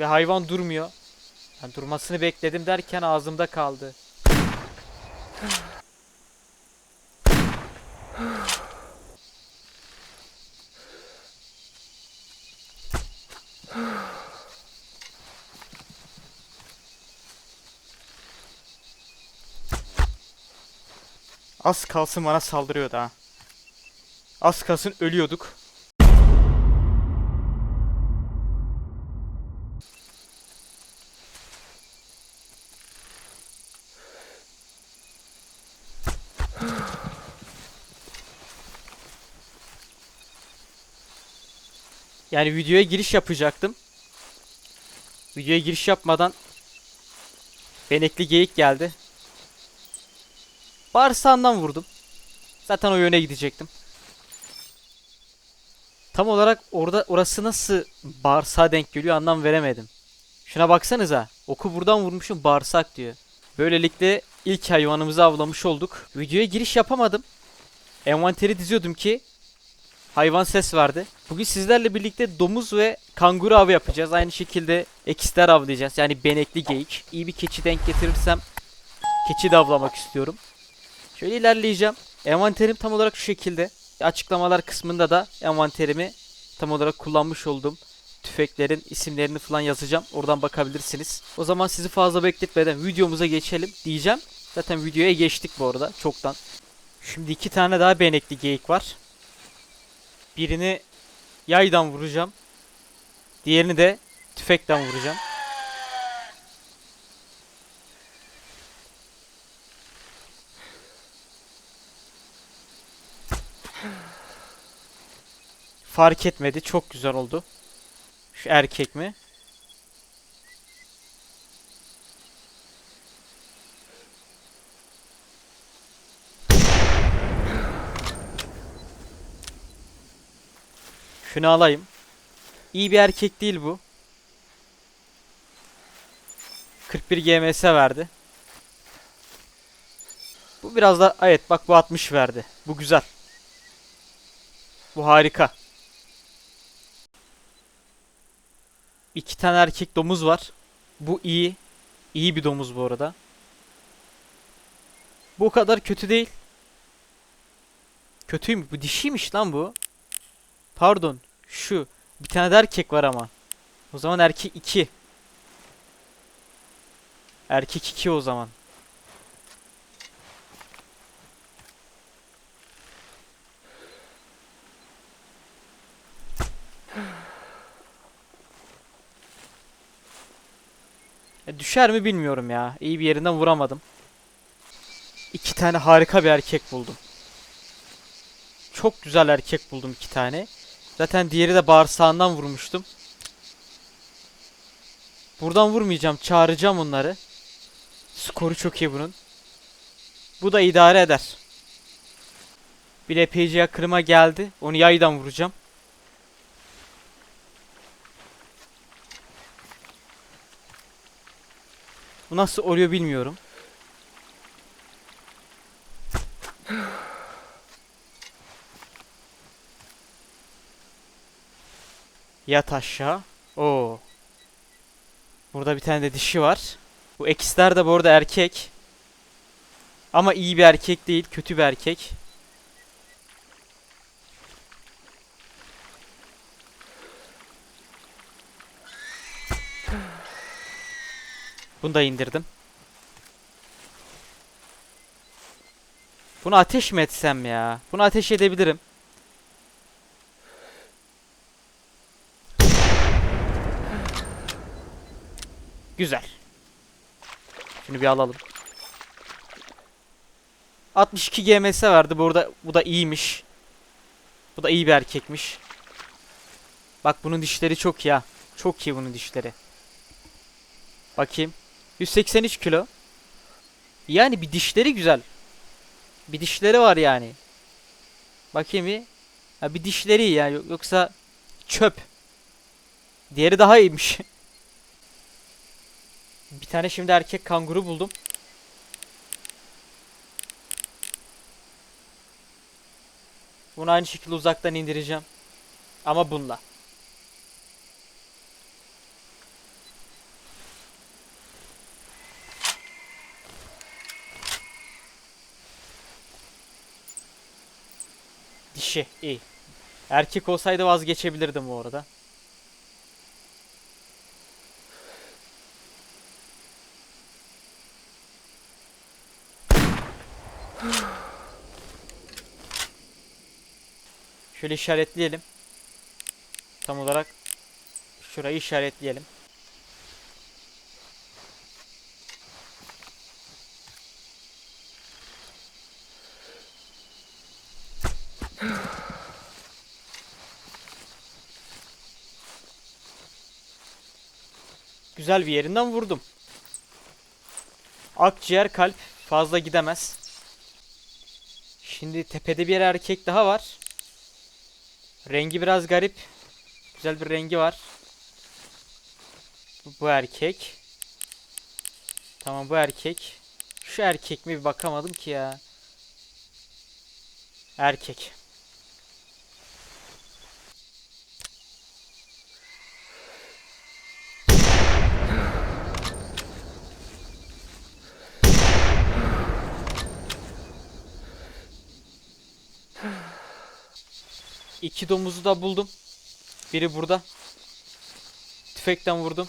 Ve hayvan durmuyor. Ben durmasını bekledim derken ağzımda kaldı. Az kalsın bana saldırıyordu ha. Az kalsın ölüyorduk. Yani videoya giriş yapacaktım. Videoya giriş yapmadan benekli geyik geldi. Bağırsağından vurdum. Zaten o yöne gidecektim. Tam olarak orada orası nasıl bağırsağa denk geliyor anlam veremedim. Şuna baksanıza. Oku buradan vurmuşum bağırsak diyor. Böylelikle ilk hayvanımızı avlamış olduk. Videoya giriş yapamadım. Envanteri diziyordum ki hayvan ses verdi. Bugün sizlerle birlikte domuz ve kanguru avı yapacağız. Aynı şekilde ekster avlayacağız. Yani benekli geyik. İyi bir keçi denk getirirsem keçi de avlamak istiyorum. Şöyle ilerleyeceğim. Envanterim tam olarak şu şekilde. Açıklamalar kısmında da envanterimi tam olarak kullanmış olduğum tüfeklerin isimlerini falan yazacağım. Oradan bakabilirsiniz. O zaman sizi fazla bekletmeden videomuza geçelim diyeceğim. Zaten videoya geçtik bu arada çoktan. Şimdi iki tane daha benekli geyik var. Birini yaydan vuracağım. Diğerini de tüfekten vuracağım. Fark etmedi. Çok güzel oldu. Şu erkek mi? Şunu. İyi bir erkek değil bu. 41 GMS verdi. Bu biraz da evet bak bu 60 verdi. Bu güzel. Bu harika. İki tane erkek domuz var. Bu iyi. İyi bir domuz bu arada. Bu kadar kötü değil. Kötüymüş. Bu dişiymiş lan bu. Pardon. Şu. Bir tane de erkek var ama. O zaman erkek 2. Erkek 2 o zaman. E, düşer mi bilmiyorum ya. İyi bir yerinden vuramadım. İki tane harika bir erkek buldum. Çok güzel erkek buldum iki tane. Zaten diğeri de bağırsağından vurmuştum. Buradan vurmayacağım. Çağıracağım onları. Skoru çok iyi bunun. Bu da idare eder. Bir epeyce yakınıma geldi. Onu yaydan vuracağım. Bu nasıl oluyor bilmiyorum. Yat aşağı. Oo. Burada bir tane de dişi var. Bu ekisler de bu arada erkek. Ama iyi bir erkek değil, kötü bir erkek. Bunu da indirdim. Bunu ateş mi etsem ya? Bunu ateş edebilirim. Güzel. Şunu bir alalım. 62 GMS verdi. Burada bu da iyiymiş. Bu da iyi bir erkekmiş. Bak bunun dişleri çok ya. Çok iyi bunun dişleri. Bakayım. 183 kilo. Yani bir dişleri güzel. Bir dişleri var yani. Bakayım bir. Ha bir dişleri iyi ya. Yok- Yoksa çöp. Diğeri daha iyiymiş. Bir tane şimdi erkek kanguru buldum. Bunu aynı şekilde uzaktan indireceğim. Ama bununla. Dişi iyi. Erkek olsaydı vazgeçebilirdim bu arada. Şöyle işaretleyelim. Tam olarak şurayı işaretleyelim. Güzel bir yerinden vurdum. Akciğer kalp fazla gidemez. Şimdi tepede bir erkek daha var. Rengi biraz garip. Güzel bir rengi var. Bu, bu erkek. Tamam bu erkek. Şu erkek mi bir bakamadım ki ya. Erkek. İki domuzu da buldum. Biri burada. Tüfekten vurdum.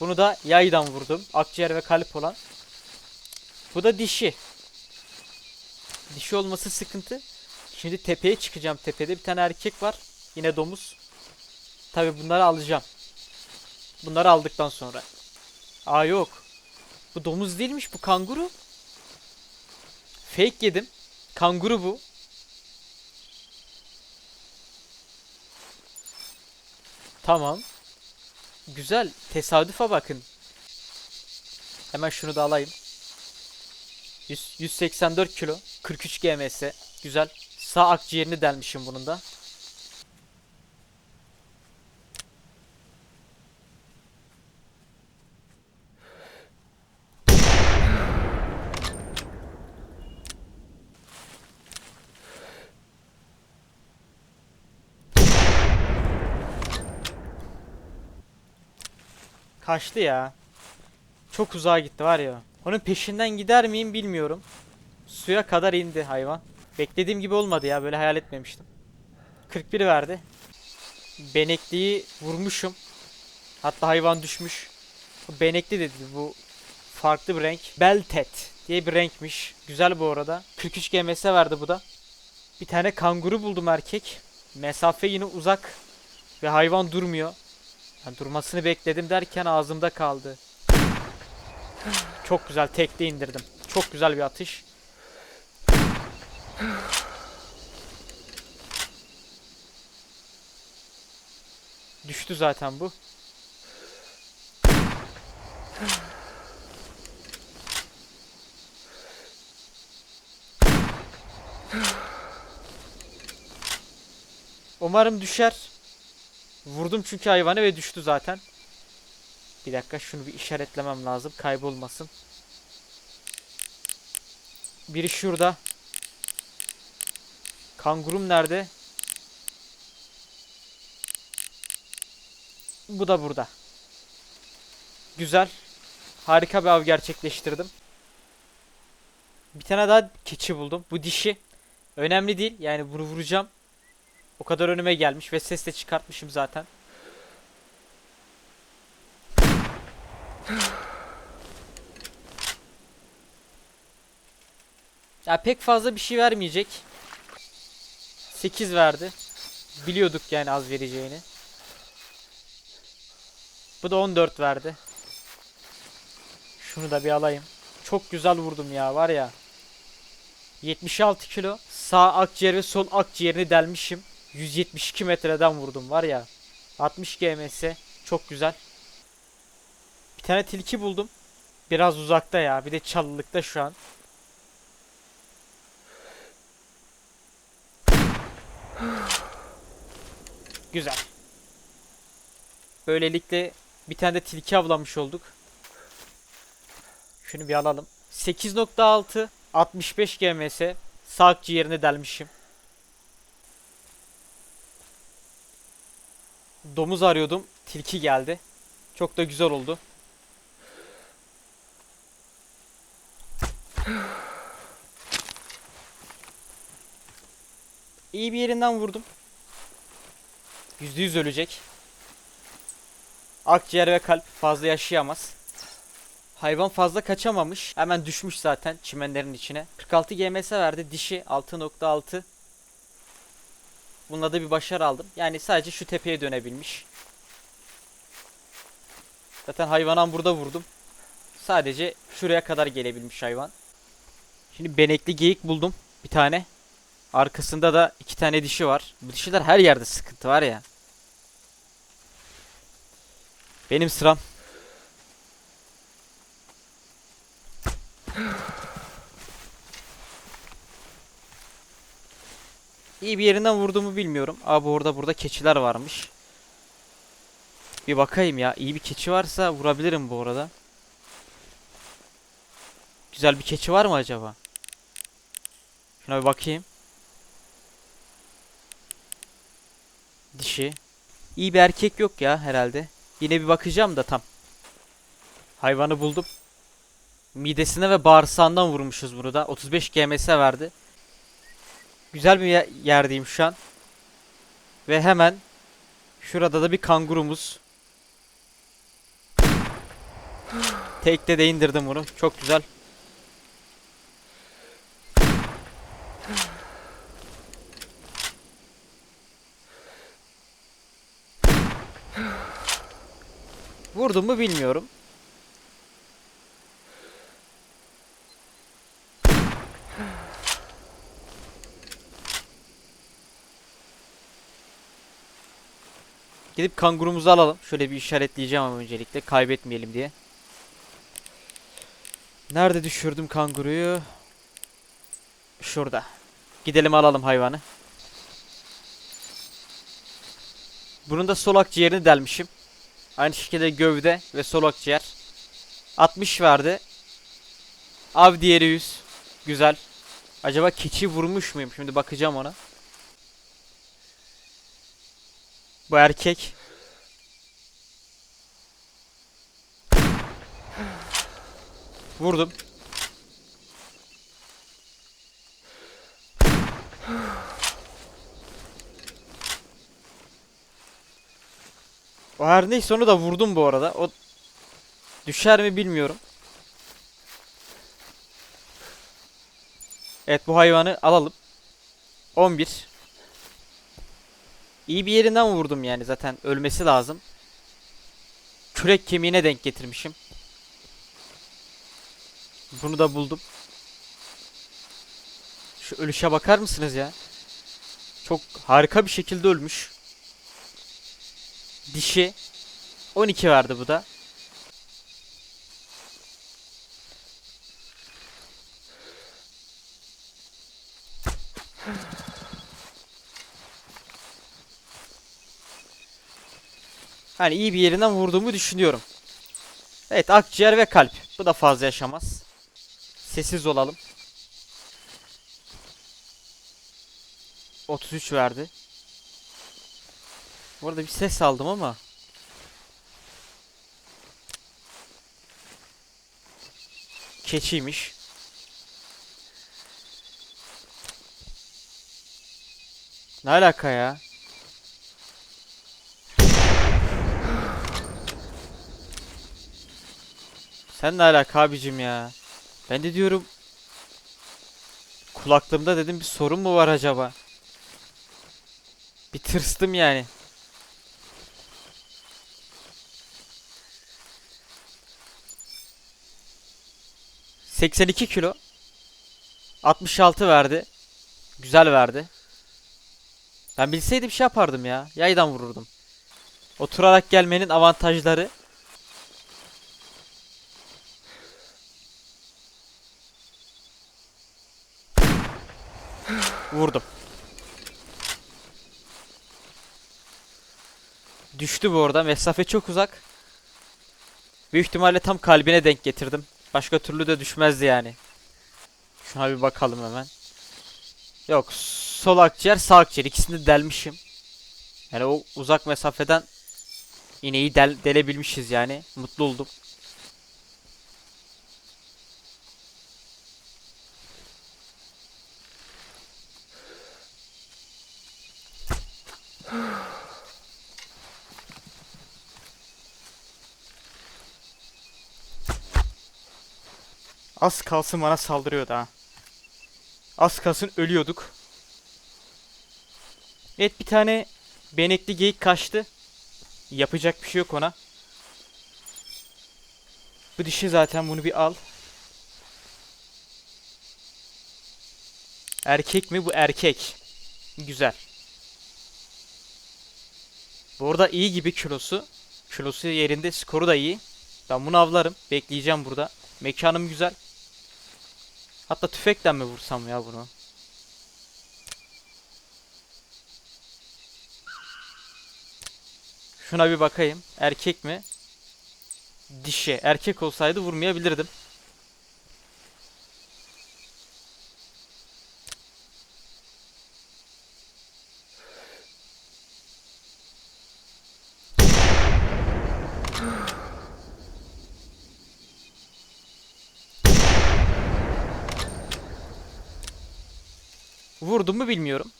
Bunu da yaydan vurdum. Akciğer ve kalp olan. Bu da dişi. Dişi olması sıkıntı. Şimdi tepeye çıkacağım. Tepede bir tane erkek var. Yine domuz. Tabi bunları alacağım. Bunları aldıktan sonra. Aa yok. Bu domuz değilmiş bu kanguru. Fake yedim. Kanguru bu. Tamam. Güzel. Tesadüfe bakın. Hemen şunu da alayım. 100, 184 kilo. 43 GMS. Güzel. Sağ akciğerini delmişim bunun da. Kaçtı ya. Çok uzağa gitti var ya. Onun peşinden gider miyim bilmiyorum. Suya kadar indi hayvan. Beklediğim gibi olmadı ya. Böyle hayal etmemiştim. 41 verdi. Benekliyi vurmuşum. Hatta hayvan düşmüş. Bu benekli dedi bu farklı bir renk. Beltet diye bir renkmiş. Güzel bu arada. 43 GMS verdi bu da. Bir tane kanguru buldum erkek. Mesafe yine uzak. Ve hayvan durmuyor. Yani durmasını bekledim derken ağzımda kaldı. Çok güzel tekte indirdim. Çok güzel bir atış. Düştü zaten bu. Umarım düşer. Vurdum çünkü hayvanı ve düştü zaten. Bir dakika şunu bir işaretlemem lazım. Kaybolmasın. Biri şurada. Kangurum nerede? Bu da burada. Güzel. Harika bir av gerçekleştirdim. Bir tane daha keçi buldum. Bu dişi. Önemli değil. Yani bunu vuracağım. O kadar önüme gelmiş ve ses de çıkartmışım zaten. Ya pek fazla bir şey vermeyecek. 8 verdi. Biliyorduk yani az vereceğini. Bu da 14 verdi. Şunu da bir alayım. Çok güzel vurdum ya var ya. 76 kilo. Sağ akciğer ve sol akciğerini delmişim. 172 metreden vurdum var ya. 60 GMS. Çok güzel. Bir tane tilki buldum. Biraz uzakta ya. Bir de çalılıkta şu an. Güzel. Böylelikle bir tane de tilki avlamış olduk. Şunu bir alalım. 8.6 65 GMS. Sağ akciğerini delmişim. Domuz arıyordum. Tilki geldi. Çok da güzel oldu. İyi bir yerinden vurdum. %100 ölecek. Akciğer ve kalp fazla yaşayamaz. Hayvan fazla kaçamamış. Hemen düşmüş zaten çimenlerin içine. 46 GMS verdi. Dişi 6.6. Bununla da bir başarı aldım. Yani sadece şu tepeye dönebilmiş. Zaten hayvanan burada vurdum. Sadece şuraya kadar gelebilmiş hayvan. Şimdi benekli geyik buldum. Bir tane. Arkasında da iki tane dişi var. Bu dişiler her yerde sıkıntı var ya. Benim sıram. İyi bir yerinden vurduğumu bilmiyorum. Abi orada burada keçiler varmış. Bir bakayım ya. İyi bir keçi varsa vurabilirim bu arada. Güzel bir keçi var mı acaba? Şuna bir bakayım. Dişi. İyi bir erkek yok ya herhalde. Yine bir bakacağım da tam. Hayvanı buldum. Midesine ve bağırsağından vurmuşuz bunu da. 35 GMS verdi. Güzel bir ye- yerdeyim şu an. Ve hemen şurada da bir kangurumuz. Tekte de indirdim bunu. Çok güzel. Vurdum mu bilmiyorum. Gidip kangurumuzu alalım. Şöyle bir işaretleyeceğim ama öncelikle kaybetmeyelim diye. Nerede düşürdüm kanguruyu? Şurada. Gidelim alalım hayvanı. Bunun da sol akciğerini delmişim. Aynı şekilde gövde ve sol akciğer. 60 verdi. Av diğeri 100. Güzel. Acaba keçi vurmuş muyum? Şimdi bakacağım ona. Bu erkek. Vurdum. O her neyse onu da vurdum bu arada. O düşer mi bilmiyorum. Evet bu hayvanı alalım. 11. İyi bir yerinden vurdum yani zaten ölmesi lazım. Kürek kemiğine denk getirmişim. Bunu da buldum. Şu ölüşe bakar mısınız ya? Çok harika bir şekilde ölmüş. Dişi 12 verdi bu da. Hani iyi bir yerinden vurduğumu düşünüyorum. Evet akciğer ve kalp. Bu da fazla yaşamaz. Sessiz olalım. 33 verdi. Bu arada bir ses aldım ama. Keçiymiş. Ne alaka ya? Sen ne alaka abicim ya? Ben de diyorum kulaklığımda dedim bir sorun mu var acaba? Bir tırstım yani. ...82 kilo... ...66 verdi... ...güzel verdi... ...ben bilseydim şey yapardım ya... ...yaydan vururdum... ...oturarak gelmenin avantajları... ...vurdum... Düştü bu arada. Mesafe çok uzak. Büyük ihtimalle tam kalbine denk getirdim. Başka türlü de düşmezdi yani. Şuna bir bakalım hemen. Yok. Sol akciğer sağ akciğer. ikisini de delmişim. Yani o uzak mesafeden ineği del delebilmişiz yani. Mutlu oldum. Az kalsın bana saldırıyordu ha. Az kalsın ölüyorduk. Evet bir tane benekli geyik kaçtı. Yapacak bir şey yok ona. Bu dişi zaten bunu bir al. Erkek mi? Bu erkek. Güzel. Bu arada iyi gibi kilosu. Kilosu yerinde, skoru da iyi. Ben bunu avlarım. Bekleyeceğim burada. Mekanım güzel. Hatta tüfekten mi vursam ya bunu? Şuna bir bakayım. Erkek mi? Dişi. Erkek olsaydı vurmayabilirdim. Vurdum mu bilmiyorum.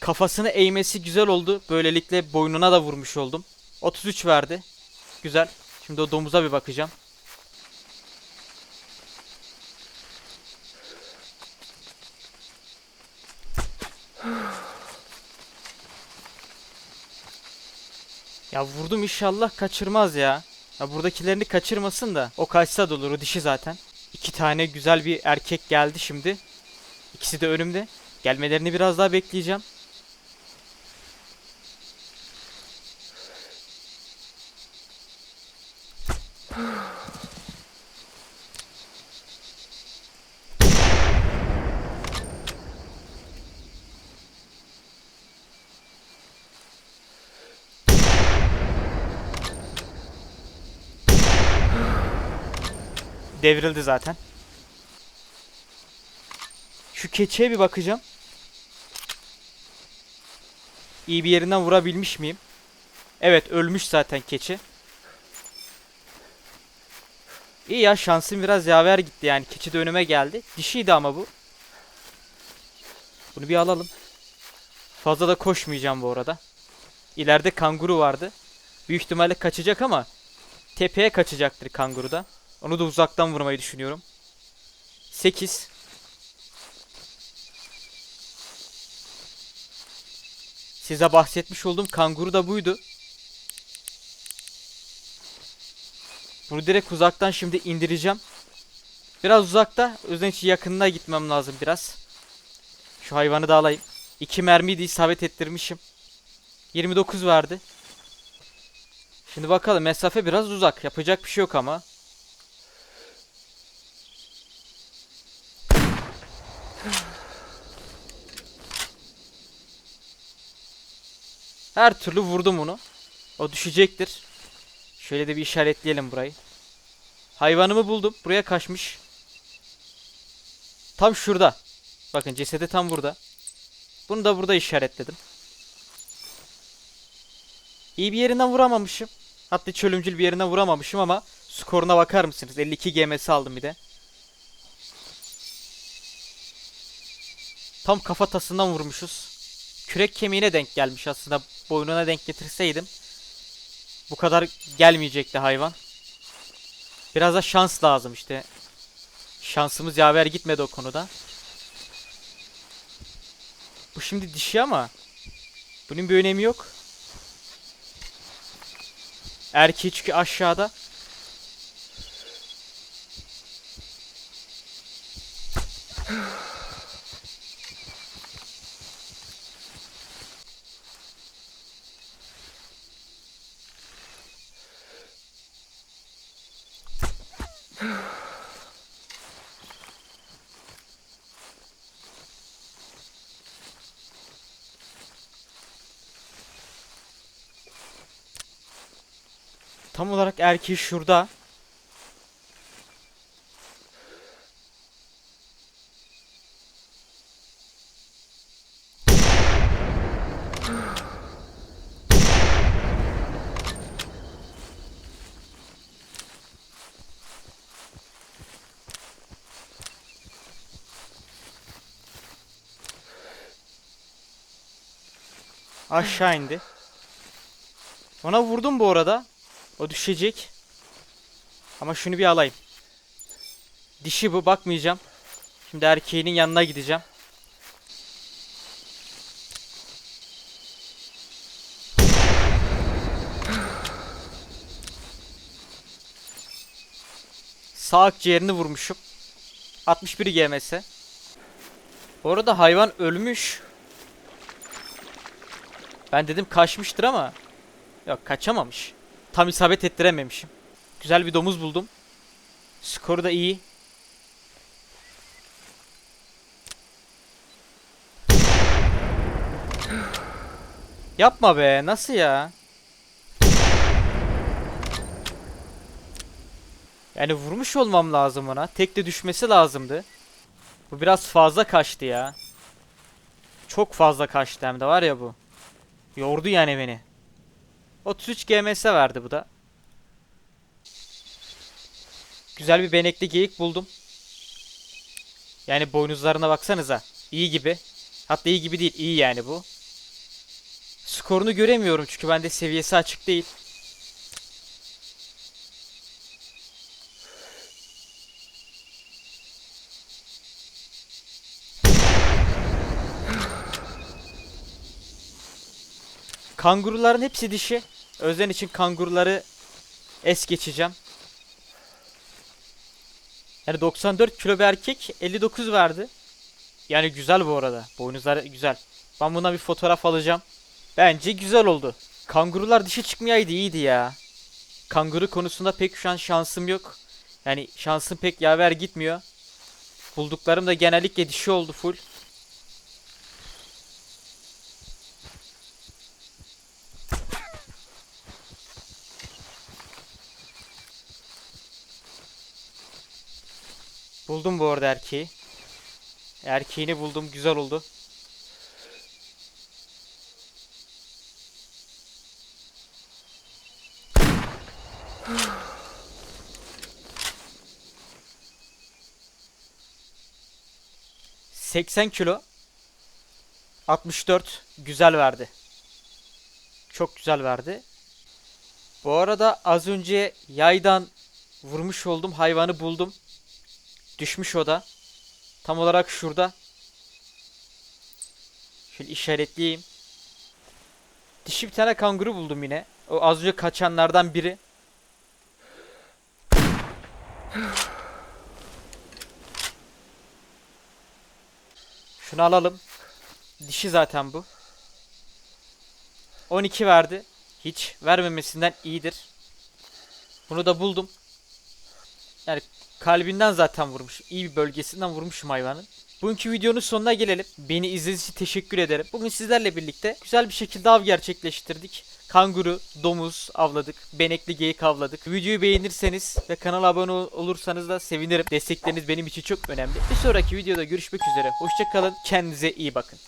Kafasını eğmesi güzel oldu. Böylelikle boynuna da vurmuş oldum. 33 verdi. Güzel. Şimdi o domuza bir bakacağım. Ya vurdum inşallah kaçırmaz ya. Ya buradakilerini kaçırmasın da. O kaçsa da olur o dişi zaten. İki tane güzel bir erkek geldi şimdi. İkisi de önümde. Gelmelerini biraz daha bekleyeceğim. Devrildi zaten. Şu keçiye bir bakacağım. İyi bir yerinden vurabilmiş miyim? Evet ölmüş zaten keçi. İyi ya şansım biraz yaver gitti yani. Keçi de önüme geldi. Dişiydi ama bu. Bunu bir alalım. Fazla da koşmayacağım bu arada. İleride kanguru vardı. Büyük ihtimalle kaçacak ama tepeye kaçacaktır kanguru da. Onu da uzaktan vurmayı düşünüyorum. 8 Size bahsetmiş olduğum kanguru da buydu. Bunu direkt uzaktan şimdi indireceğim. Biraz uzakta. O yüzden hiç yakınına gitmem lazım biraz. Şu hayvanı da alayım. İki mermiyi de isabet ettirmişim. 29 verdi. Şimdi bakalım mesafe biraz uzak. Yapacak bir şey yok ama. Her türlü vurdum onu. O düşecektir. Şöyle de bir işaretleyelim burayı. Hayvanımı buldum. Buraya kaçmış. Tam şurada. Bakın cesedi tam burada. Bunu da burada işaretledim. İyi bir yerinden vuramamışım. Hatta çölümcül bir yerinden vuramamışım ama skoruna bakar mısınız? 52 GMS aldım bir de. Tam kafatasından vurmuşuz. Kürek kemiğine denk gelmiş aslında. Boynuna denk getirseydim. Bu kadar gelmeyecekti hayvan. Biraz da şans lazım işte. Şansımız yaver gitmedi o konuda. Bu şimdi dişi ama bunun bir önemi yok. Erkeği çünkü aşağıda. Tam olarak erkeği şurada. Aşağı indi. Ona vurdum bu arada. O düşecek. Ama şunu bir alayım. Dişi bu bakmayacağım. Şimdi erkeğinin yanına gideceğim. Sağ akciğerini vurmuşum. 61 GMS. Bu arada hayvan ölmüş. Ben dedim kaçmıştır ama yok kaçamamış. Tam isabet ettirememişim. Güzel bir domuz buldum. Skoru da iyi. Yapma be nasıl ya? Yani vurmuş olmam lazım ona. Tek de düşmesi lazımdı. Bu biraz fazla kaçtı ya. Çok fazla kaçtı hem de var ya bu. Yordu yani beni. 33 GMS verdi bu da. Güzel bir benekli geyik buldum. Yani boynuzlarına baksanıza. İyi gibi. Hatta iyi gibi değil. iyi yani bu. Skorunu göremiyorum çünkü bende seviyesi açık değil. Kanguruların hepsi dişi. Özden için kanguruları es geçeceğim. Yani 94 kilo bir erkek 59 verdi. Yani güzel bu arada. Boynuzlar güzel. Ben buna bir fotoğraf alacağım. Bence güzel oldu. Kangurular dişi çıkmayaydı iyiydi ya. Kanguru konusunda pek şu an şansım yok. Yani şansım pek yaver gitmiyor. Bulduklarım da genellikle dişi oldu full. Buldum bu arada erkeği. Erkeğini buldum. Güzel oldu. ...80 kilo... ...64... ...güzel verdi. Çok güzel verdi. Bu arada az önce yaydan... ...vurmuş oldum hayvanı buldum. Düşmüş o da. Tam olarak şurada. Şöyle işaretleyeyim. Dişi bir tane kanguru buldum yine. O az önce kaçanlardan biri. Şunu alalım. Dişi zaten bu. 12 verdi. Hiç vermemesinden iyidir. Bunu da buldum. Yani kalbinden zaten vurmuş. İyi bir bölgesinden vurmuşum hayvanın. Bugünkü videonun sonuna gelelim. Beni izlediğiniz için teşekkür ederim. Bugün sizlerle birlikte güzel bir şekilde av gerçekleştirdik. Kanguru, domuz avladık. Benekli geyik avladık. Videoyu beğenirseniz ve kanala abone ol- olursanız da sevinirim. Destekleriniz benim için çok önemli. Bir sonraki videoda görüşmek üzere. Hoşçakalın. Kendinize iyi bakın.